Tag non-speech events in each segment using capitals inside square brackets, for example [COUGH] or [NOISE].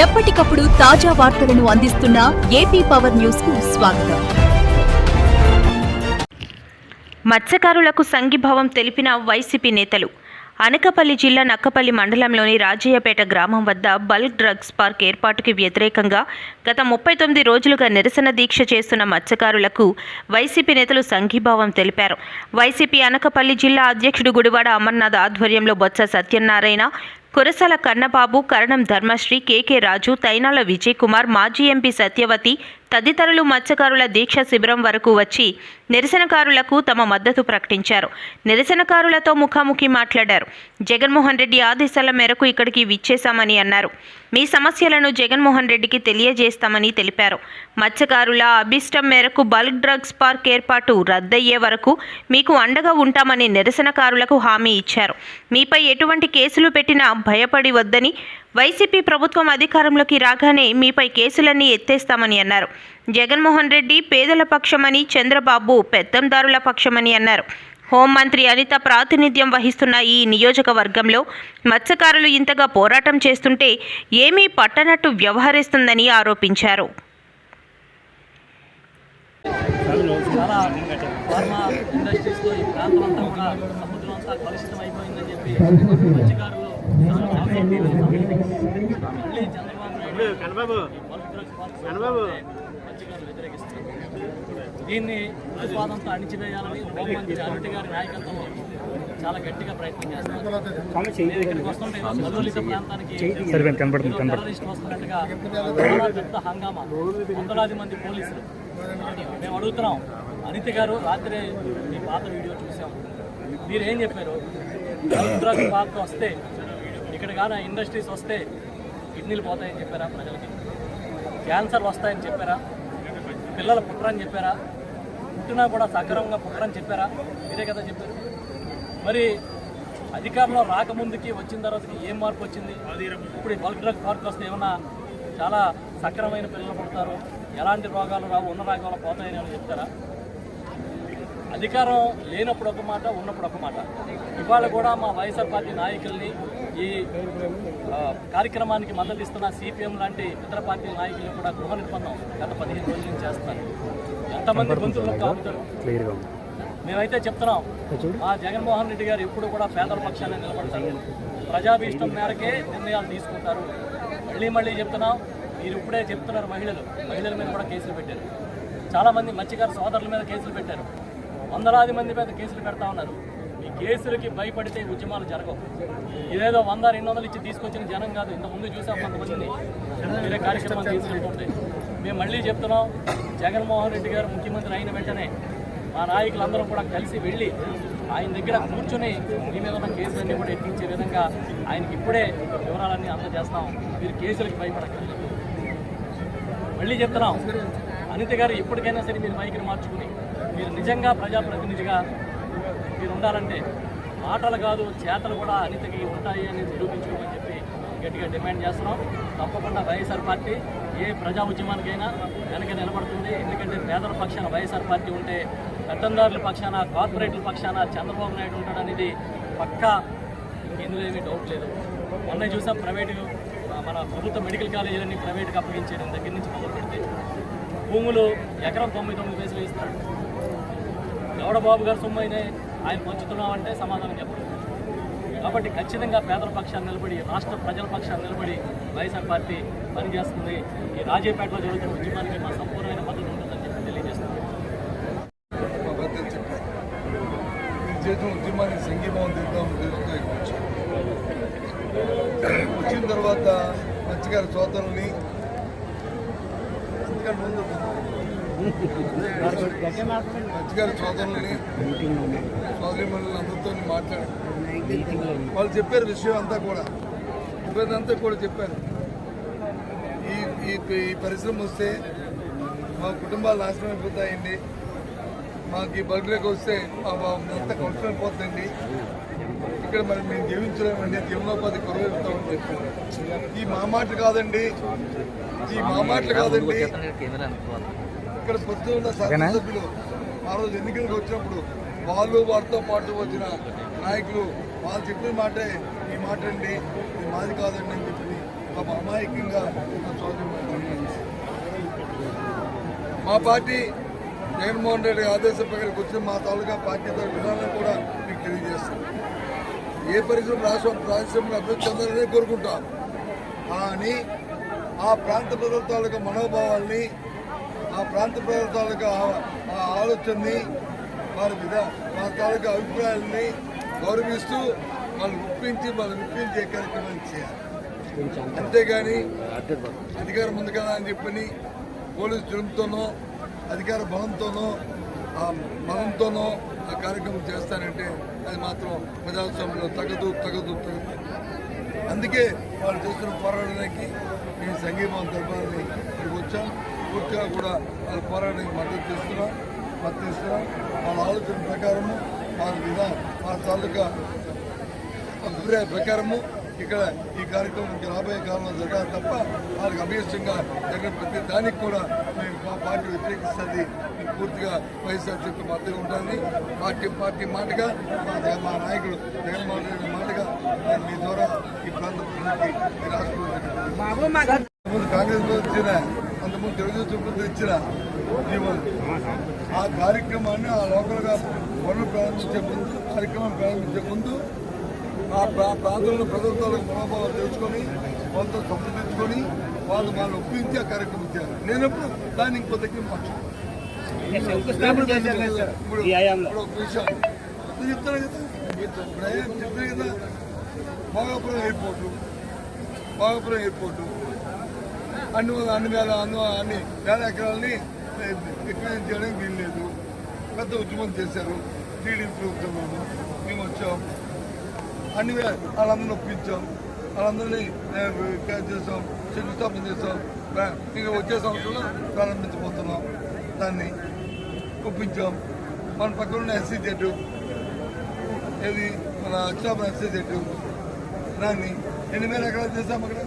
ఎప్పటికప్పుడు తాజా వార్తలను అందిస్తున్న ఏపీ పవర్ న్యూస్కు స్వాగతం. మత్స్యకారులకు సంఘీభావం తెలిపిన వైసీపీ నేతలు అనకపల్లి జిల్లా నక్కపల్లి మండలంలోని రాజయ్యపేట గ్రామం వద్ద బల్క్ డ్రగ్స్ పార్క్ ఏర్పాటుకి వ్యతిరేకంగా గత ముప్పై తొమ్మిది రోజులుగా నిరసన దీక్ష చేస్తున్న మత్స్యకారులకు వైసీపీ నేతలు సంఘీభావం తెలిపారు. వైసీపీ అనకపల్లి జిల్లా అధ్యక్షుడు గుడివాడ అమర్నాథ్ ఆధ్వర్యంలో బొత్స సత్యనారాయణ కురసాల కన్నబాబు కరణం ధర్మశ్రీ కేకే రాజు తైనాల విజయ్ కుమార్ మాజీ ఎంపీ సత్యవతి తదితరులు మత్స్యకారుల దీక్ష శిబిరం వరకు వచ్చి నిరసనకారులకు తమ మద్దతు ప్రకటించారు. నిరసనకారులతో ముఖాముఖి మాట్లాడారు. జగన్మోహన్ రెడ్డి ఆదేశాల మేరకు ఇక్కడికి విచ్చేశామని అన్నారు. మీ సమస్యలను జగన్మోహన్ రెడ్డికి తెలియజేస్తామని తెలిపారు. మత్స్యకారుల అభిష్టం మేరకు బల్క్ డ్రగ్స్ పార్క్ ఏర్పాటు రద్దయ్యే వరకు మీకు అండగా ఉంటామని నిరసనకారులకు హామీ ఇచ్చారు. మీపై ఎటువంటి కేసులు పెట్టినా భయపడి వద్దని వైసీపీ ప్రభుత్వం అధికారంలోకి రాగానే మీపై కేసులన్నీ ఎత్తేస్తామని అన్నారు. జగన్మోహన్ రెడ్డి పేదల పక్షమని చంద్రబాబు పెత్తందారుల పక్షమని అన్నారు. హోంమంత్రి అనిత ప్రాతినిధ్యం వహిస్తున్న ఈ నియోజకవర్గంలో మత్స్యకారులు ఇంతగా పోరాటం చేస్తుంటే ఏమీ పట్టనట్టు వ్యవహరిస్తుందని ఆరోపించారు. చాలా ఫార్మా ఇండస్ట్రీస్లో ఈ ప్రాంతం అంతా కూడా సముద్రం అంతా కలుషితం అయిపోయిందని చెప్పి మత్స్యకారులు దీన్ని ప్రతిపాదంతో అణిచివేయాలని హోంమంత్రి అనిత గారి నాయకత్వంలో చాలా గట్టిగా ప్రయత్నం చేస్తున్నారు. టెర్రరిస్ట్ వస్తున్నట్టుగా చాలా పెద్ద హంగామా. వందలాది మంది పోలీసులు. మేము అడుగుతున్నాం. అనిత గారు రాత్రి మీ పాత వీడియో చూసాం. మీరు ఏం చెప్పారు? [LAUGHS] డ్రగ్ పార్క్ వస్తే ఇక్కడ కానీ ఇండస్ట్రీస్ వస్తే కిడ్నీలు పోతాయని చెప్పారా ప్రజలకి? క్యాన్సర్ వస్తాయని చెప్పారా? పిల్లలు పుట్టరని చెప్పారా? పుట్టినా కూడా సక్రమంగా పుట్టరని చెప్పారా? మీరే కదా చెప్పారు. మరి అధికారంలో రాకముందుకి వచ్చిన తర్వాతకి ఏం మార్పు వచ్చింది? ఇప్పుడు బల్క్ డ్రగ్ పార్క్ వస్తే ఏమన్నా చాలా సక్రమైన పిల్లలు పుడతారు? ఎలాంటి రోగాలు రావు? ఉన్న రోగాలు పోతాయని ఏమైనా చెప్తారా? అధికారం లేనప్పుడు ఒక మాట ఉన్నప్పుడు ఒక మాట. ఇవాళ కూడా మా వైఎస్ఆర్ పార్టీ నాయకుల్ని ఈ కార్యక్రమానికి మద్దతు ఇస్తున్న సిపిఎం లాంటి ఇతర పార్టీ నాయకులు కూడా గృహ నిర్బంధం గత పదిహేను రోజుల నుంచి చేస్తారు ఎంతమంది గొంతులు కాపుతారు మేమైతే చెప్తున్నాం మా జగన్మోహన్ రెడ్డి గారు ఎప్పుడు కూడా పేదల పక్షాన్ని నిలబడతారు. ప్రజాభీష్టం మేరకే నిర్ణయాలు తీసుకుంటారు. మళ్ళీ మళ్ళీ చెప్తున్నాం మీరు ఇప్పుడే చెప్తున్నారు మహిళలు. మహిళల మీద కూడా కేసులు పెట్టారు. చాలామంది మత్స్యకార సోదరుల మీద కేసులు పెట్టారు. వందలాది మంది మీద కేసులు పెడతా ఉన్నారు. ఈ కేసులకి భయపడితే ఉద్యమాలు జరగవు. ఇదేదో వంద రెండు వందలు ఇచ్చి తీసుకొచ్చిన జనం కాదు. ఇంతకుముందు ముందు చూసాం కొంతమందిని. వేరే కార్యక్రమాలు తీసుకుంటుంటే మేము మళ్ళీ చెప్తున్నాం జగన్మోహన్ రెడ్డి గారు ముఖ్యమంత్రి అయిన వెంటనే మా నాయకులందరూ కూడా కలిసి వెళ్ళి ఆయన దగ్గర కూర్చొని మీ మీద ఉన్న కేసులన్నీ కూడా ఎత్తించే విధంగా ఆయనకి ఇప్పుడే వివరాలన్నీ అందజేస్తాం. మీరు కేసులకు భయపడక్కర్లేదు మళ్ళీ చెప్తున్నాం అనిత గారు ఎప్పటికైనా సరే మీరు మైకిని మార్చుకుని మీరు నిజంగా ప్రజాప్రతినిధిగా మీరు ఉండాలంటే మాటలు కాదు చేతలు కూడా అనితకి ఉంటాయి అని నిరూపించుకోమని చెప్పి గట్టిగా డిమాండ్ చేస్తున్నాం. తప్పకుండా వైఎస్ఆర్ పార్టీ ఏ ప్రజా ఉద్యమానికైనా వెనక నిలబడుతుంది. ఎందుకంటే పేదల పక్షాన వైఎస్ఆర్ పార్టీ ఉంటే పెత్తందారుల పక్షాన కార్పొరేట్ల పక్షాన చంద్రబాబు నాయుడు ఉంటాడనేది పక్కా ఇందులో ఏమీ డౌట్ లేదు. మొన్న చూసాం ప్రైవేటు మన ప్రభుత్వ మెడికల్ కాలేజీలన్నీ ప్రైవేట్కి అప్పగించేయడం దగ్గర నుంచి మొదలు పెడితే భూములు ఎకరం తొంభై తొమ్మిది వేసులు ఇస్తారు. గౌడబాబు గారు సొమ్ము అయినాయి ఆయన పంచుతున్నామంటే సమాధానం చెప్పరు కాబట్టి ఖచ్చితంగా పేదల పక్షాన్ని నిలబడి రాష్ట్ర ప్రజల పక్షాన్ని నిలబడి వైఎస్ఆర్ పార్టీ పనిచేస్తుంది. ఈ రాజీపేటలో జరుగుతున్న ఉద్యమానికి మా సంపూర్ణమైన మద్దతు ఉంటుందని చెప్పి తెలియజేస్తున్నాం. చేసిన సంఘీభావం తీద్దాం వచ్చిన తర్వాత మంచిగారి సోదరుల్ని అంతకంటే ముందు మత్స్యకార సోదరుల్ని సోదరిమణులను అందరితో మాట్లాడారు వాళ్ళు చెప్పారు విషయం అంతా కూడా. చెప్పేదంతా కూడా చెప్పారు. ఈ ఈ పరిశ్రమ వస్తే మా కుటుంబాలు నాశనం అయిపోతాయండి. మాకు ఈ బర్త్డేకి వస్తే మా అంతా కష్టం అయిపోతుందండి. ఇక్కడ మరి మేము జీవించలేమండి. జీవనోపాధి కొరవైపోతామని చెప్పారు. ఈ మా మాటలు కాదండి. ఈ మా మాటలు కాదండి. ఇక్కడ ఉన్న శాసనసభ్యులు ఆ రోజు ఎన్నికలకు వచ్చినప్పుడు వాళ్ళు వారితో పాటు వచ్చిన నాయకులు వాళ్ళు చెప్పిన మాటే ఈ మాట అండి ఇది మాది కాదండి అని చెప్పి పాప అమాయకంగా మా పార్టీ జగన్మోహన్ రెడ్డి ఆదేశ ప్రకారం వచ్చిన మా తాలూకా పార్టీ తరఫు విధానం కూడా మీకు తెలియజేస్తాం. ఏ పరిశ్రమ రాష్ట్రం రాష్ట్రంలో అభివృద్ధి చెందాలని కోరుకుంటాం. కానీ ఆ ప్రాంత ప్రజల తాలూకా మనోభావాల్ని ఆ ప్రాంత ప్రజల తాలూకా ఆ- ఆలోచనని వారి విధా వారి తాలూకా అభిప్రాయాలని గౌరవిస్తూ వాళ్ళు ఒప్పించి వాళ్ళు విప్పించే కార్యక్రమం చేయాలి. అంతేగాని అధికారం ఉంది కదా అని చెప్పని పోలీసు జులుపుతోనో అధికార బలంతోనో ఆ బలంతోనో ఆ కార్యక్రమం చేస్తానంటే అది మాత్రం ప్రజాస్వామ్యంలో తగదు తగదు తగదు. అందుకే వాళ్ళు చేస్తున్న పోరాటానికి మేము సంగీతం తెలపాలని ఇక్కడికి వచ్చాం. పూర్తిగా కూడా వాళ్ళ పోరాటానికి మద్దతు చేస్తున్నాం మద్దతు ఇస్తున్నాం. వాళ్ళ ఆలోచన ప్రకారము వాళ్ళ విధా వాళ్ళ తాలూకా అభిప్రాయ ప్రకారము ఇక్కడ ఈ కార్యక్రమం రాబోయే కాలంలో జరగాలి తప్ప వాళ్ళకి అభ్యస్తంగా జరిగిన ప్రతి దానికి కూడా మేము మా పార్టీ వ్యతిరేకిస్తుంది. పూర్తిగా వైఎస్ఆర్సీపీ మద్దతు ఉంటుంది పార్టీ పార్టీ మాటగా మా నాయకుడు జగన్మోహన్ రెడ్డి మాటగా నేను మీ ద్వారా ఈ ప్రాంత ప్రజలకి రాష్ట్రంలో కాంగ్రెస్ ప్రభుత్వం అంతకుముందు తెలుగుదేశం ప్రభుత్వం ఇచ్చిన ఆ కార్యక్రమాన్ని ఆ లోకల్గా పనులు ప్రారంభించే ముందు కార్యక్రమం ప్రారంభించే ముందు ఆ ప్రా ప్రాంతంలో ప్రభుత్వాలకు మనోభావం తెలుసుకొని వాళ్ళతో సంప్రదించుకొని వాళ్ళు వాళ్ళు ఒప్పించి ఆ కార్యక్రమం చేయాలి. లేనప్పుడు దాన్ని ఇంకో దగ్గర పక్షం ఇప్పుడు ఇప్పుడు ఒక విషయం నేను చెప్తాను కదా ఇప్పుడు చెప్తాను కదా భోగాపురం ఎయిర్పోర్టు భోగాపురం ఎయిర్పోర్టు. అన్ని అన్ని వేల అన్ని అన్ని వేల ఎకరాలని ఎక్స్పీరియన్స్ చేయడానికి వీలు లేదు. పెద్ద ఉద్యమం చేశారు. టీడీపీ ప్రభుత్వం మేము వచ్చాం. అన్ని వాళ్ళందరినీ ఒప్పించాం. వాళ్ళందరినీ క్యాచ్ చేసాం శంకుస్థాపన చేసాం ఇంకా వచ్చే సంవత్సరంలో ప్రారంభించబోతున్నాం. దాన్ని ఒప్పించాం. మన పక్కన ఉన్న ఎస్సీ జెడ్ ఏది? మన అక్షాపురం ఎస్సీ జెడ్ దాన్ని ఎన్ని వేల ఎకరాలు చేసాం అక్కడ?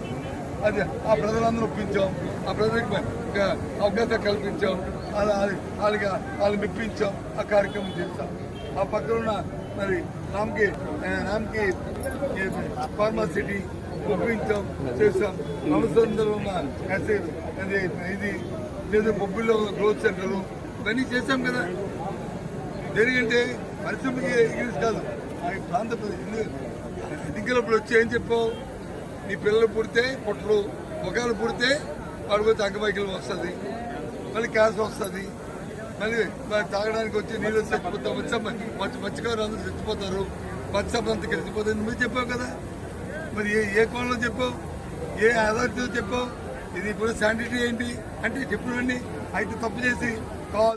అది ఆ ప్రజలందరూ ఒప్పించాం. ఆ ప్రజలకు ఒక అవగాహన కల్పించాం. అలా వాళ్ళకి వాళ్ళు మెప్పించాం. ఆ కార్యక్రమం చేస్తాం ఆ పక్కన ఉన్న మరి రామ్కి నామకి ఫార్మాసిటీ సిటీ ఒప్పించాం చేస్తాం అవసరంలో ఉన్న ఇది లేదా బొబ్బిల్లో గ్రోత్ సెంటర్లు ఇవన్నీ చేశాం కదా. దేనికంటే పరిశ్రమకి ఇంగ్లీష్ కాదు. ఆ ప్రాంత ఎన్నికలప్పుడు వచ్చి ఏం చెప్పావు. నీ పిల్లలు పుడితే పొట్టలు ముఖాలు పుడితే వాడు పోతే అంగవైకల్యం వస్తుంది. మళ్ళీ క్యాన్సర్ వస్తుంది. మళ్ళీ మరి తాగడానికి వచ్చి నీళ్ళు చచ్చిపోతాం. మత్స్య మత్స్య మత్స్యకారులు అందరూ చచ్చిపోతారు. మత్స్యం అంతా కలిసిపోతుంది నువ్వు చెప్పావు కదా? మరి ఏ ఏ కోణంలో చెప్పావు? ఏ ఆధారితో చెప్పావు? ఇది ఇప్పుడు శానిటరీ ఏంటి? అంటే చెప్పినవన్నీ అయితే తప్పు చేసి